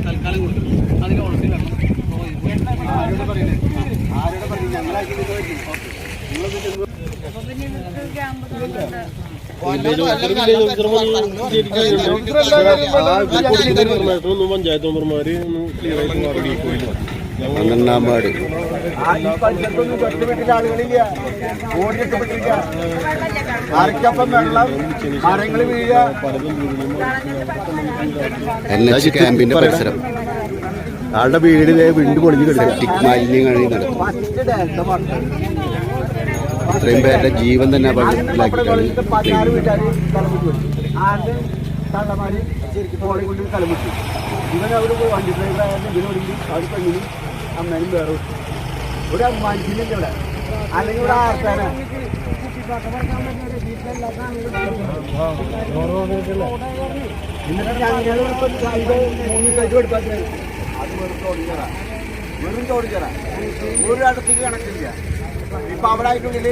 തൽക്കാലം കൊടുക്കുന്നത് അതിന് ഉണക്കി വെള്ളം ആരോട് പറയുന്നത് ആരോട് ഞങ്ങളാക്കി പഞ്ചായത്ത് മെമ്പർമാര് ഒന്ന് ക്ലിയർ ആയിട്ട് പന്ത്രണ്ടാം വാർഡ് എൻ എച്ച് ക്യാമ്പിന്റെ പരിസരം. ആളുടെ വീട് വിണ്ട് പൊളിഞ്ഞു കിടക്കും സെപ്റ്റിക് മാലിന്യം കഴിഞ്ഞ് നടക്കും. ഇത്രയും പേരുടെ ജീവൻ തന്നെ അപകടത്തിലാക്കിയിട്ടാണ് തള്ളമാര് ശരിക്കും തോളെ കൊണ്ട് തലമുട്ടി ഇവൻ അവർ വണ്ടി ഡ്രൈവറായാലും അവർ പെണ്ണിനും അമ്മേനും വേറെ ഇവിടെ മനുഷ്യനില്ല ഇവിടെ? അല്ലെങ്കിൽ ഇവിടെ ആർക്കാനാ അത് വെറും തോടിച്ചറ വെറും തോടിച്ചറ ഒരു അടുത്തേക്ക് കണക്കില്ല. ഇപ്പൊ അവിടെ അതിനുള്ളിൽ